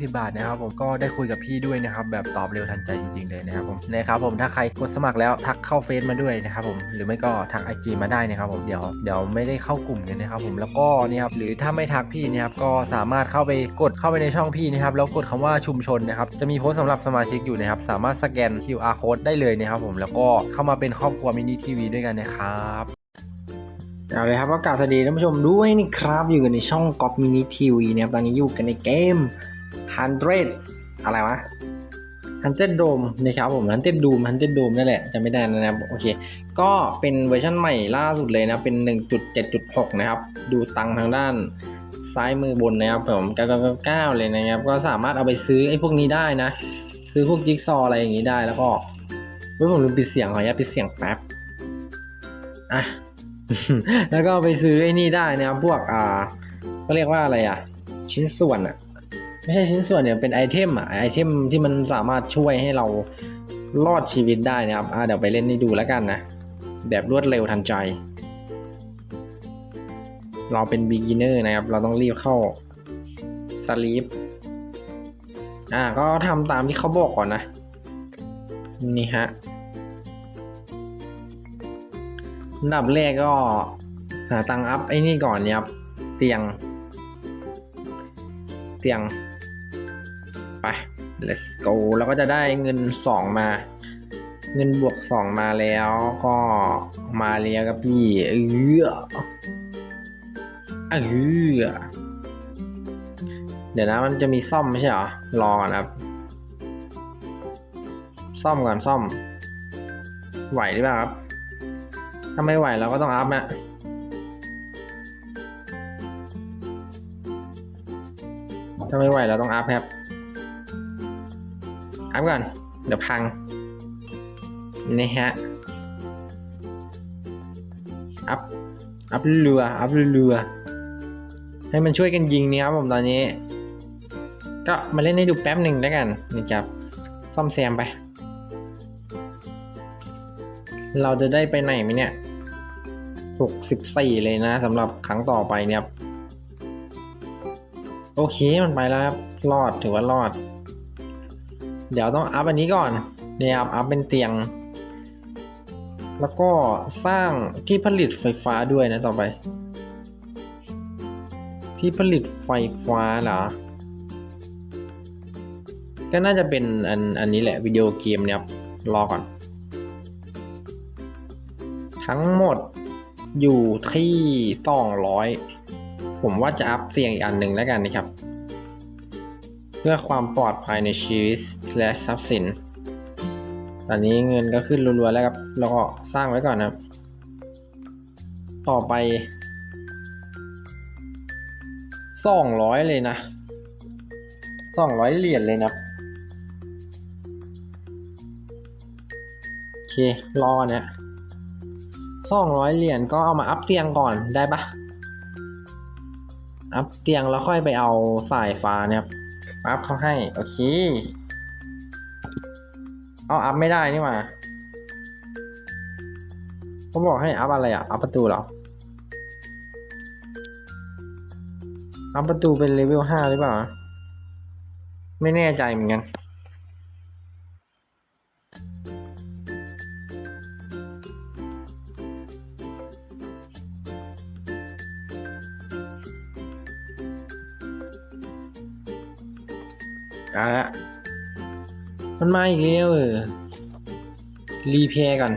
20 บาทนะครับผมก็ได้คุยกับพี่ด้วยนะครับแบบตอบเร็วทันใจจริงๆเลยนะครับผมนะครับผมถ้าใครกดสมัครแล้วทักเข้าเฟซมาด้วยนะครับผมหรือไม่ก็ทักไอจีมาได้นะครับผมเดี๋ยวเดี๋ยวไม่ได้เข้ากลุ่มกันนะครับผมแล้วก็เนี่ยครับหรือถ้าไม่ทักพี่นะครับก็สามารถเข้าไปกดเข้าไปในช่องพี่นะครับแล้วกดคำว่าชุมชนนะครับจะมีโพสต์สำหรับสมาชิกอยู่นะครับสามารถสแกน QR code ได้เลยนะครับผมแล้วก็เข้ามาเป็นครอบครัวมินิทีวีด้วยกันนะครับเอาเลยครับก็กล่าวสวัสดีท่านผู้ชมด้วยนี่ครับ อยู่กันในช่องกอ p มินิทีวีนะครับตอนนี้อยู่กันในเกม 100 อะไรวะ100 Dome นะครับผม100 Doom 100 Dome นั่นแหละจะไม่ได้นะครับโอเค ก็เป็นเวอร์ชันใหม่ล่าสุดเลยนะ เป็น 1.7.6 นะครับ ดูตังค์ทางด้านซ้ายมือบนนะครับผม999เลยนะครับ ก็สามารถเอาไปซื้อไอ้พวกนี้ได้นะ ซื้อพวกจิ๊กซออะไรอย่างนี้ได้แล้วก็เฮ้ยผมลืมปิดเสียงขออนุญาตปิดเสียงแป๊บอะแล้วก็ไปซื้อไอ้นี่ได้นะครับพวกอ่าก็เรียกว่าอะไรอะ ชิ้นส่วนอะ ไม่ใช่ชิ้นส่วนเนี่ยเป็นไอเทมอะไอเทมที่มันสามารถช่วยให้เรารอดชีวิตได้นะครับอ่าเดี๋ยวไปเล่นให้ดูแล้วกันนะ แบบรวดเร็วทันใจ เราเป็น beginner นะครับ เราต้องรีบเข้า sleep อ่าก็ทำตามที่เขาบอกก่อนนะ นี่ฮะอันดับแรกก็หาตังอัพไอ้นี่ก่อนเนี่ยครับ เตียง เตียง let's go แล้วก็จะได้เงิน 2 มา เงินบวก 2 มาแล้วก็มาเรียกับพี่เออเออเดี๋ยวนะมันจะมีซ่อมไม่ใช่เหรอ รอก่อนครับ ซ่อมก่อนซ่อม ไหวหรือเปล่าครับ ถ้าไม่ไหวเราก็ต้องอัพนะถ้าไม่ไหวเราต้องอัพครับ อัพก่อน เดี๋ยวพัง นี่ฮะ อัพ อัพเรือ อัพเรือ ให้มันช่วยกันยิงนี่ครับผมตอนนี้ ก็มาเล่นให้ดูแป๊บหนึ่งแล้วกันนะครับ ซ่อมแซมไป เราจะได้ไปไหนไหมเนี่ย 64 เลยนะสำหรับครั้งต่อไปเนี่ยโอเคมันไปแล้วครับ รอดถือว่ารอด เดี๋ยวต้องอัพอันนี้ก่อนเนี่ยครับอัพเป็นเตียง แล้วก็สร้างที่ผลิตไฟฟ้าด้วยนะต่อไป ที่ผลิตไฟฟ้าเหรอก็น่าจะเป็นอันอันนี้แหละวิดีโอเกมเนี่ยครับรอก่อน ทั้งหมดอยู่ที่ 200 ผมว่าจะอัพเสียงอีกอันหนึ่งแล้วกันนะครับ เพื่อความปลอดภัยในชีวิตและทรัพย์สิน ตอนนี้เงินก็ขึ้นรัวๆแล้วครับแล้วก็สร้างไว้ก่อนครับ ต่อไป 200 เลยนะ 200 เหรียญเลยนะโอเค รอเนี่ยสองร้อยเหรียญก็เอามาอัพเตียงก่อนได้ปะอัพเตียงแล้วค่อยไปเอาสายฟ้าเนี่ยครับ อัพเขาให้ โอเค เอาอัพไม่ได้นี่มาเขาบอกให้อัพอะไรอะ อัพประตูเหรอ อัพประตูเป็นเลเวลห้าหรือเปล่า ไม่แน่ใจเหมือนกัน เอาละมันมาอีกแล้วเออรีเพย์ก่อน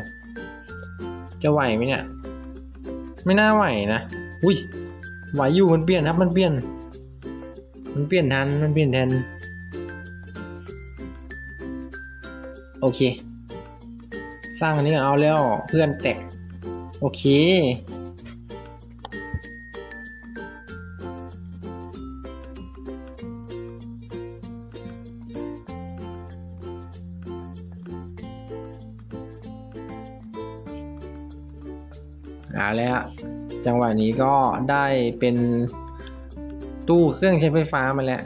จะไหวไหมเนี่ย ไม่น่าไหวนะ อุ้ย ไหวอยู่มันเปลี่ยนครับ มันเปลี่ยน มันเปลี่ยนทัน มันเปลี่ยนแทน โอเค สร้างอันนี้ก่อนเอาแล้ว เพื่อนแตก โอเค เอาแล้วจังหวะนี้ก็ได้เป็นตู้เครื่องใช้ไฟฟ้ามาแล้ว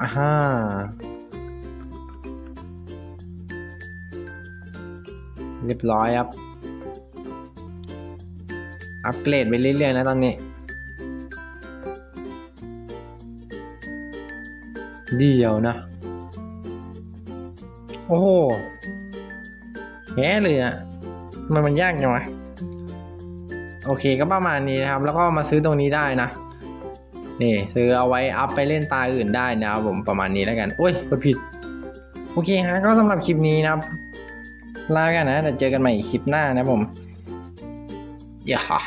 อ่าฮะเรียบร้อยครับ อัปเกรดไปเรื่อยๆนะตอนนี้ เดียวนะ โอ้โหแย่เลยอะ มันมันยากจังวะโอเคก็ประมาณนี้นะครับ แล้วก็มาซื้อตรงนี้ได้นะนี่ซื้อเอาไว้อัพไปเล่นตาอื่นได้นะครับผมประมาณนี้แล้วกันโอ้ยกดผิด โอเคฮะก็สำหรับคลิปนี้นะครับลากันนะแต่เจอกันใหม่คลิปหน้านะผมอย่าฮ่า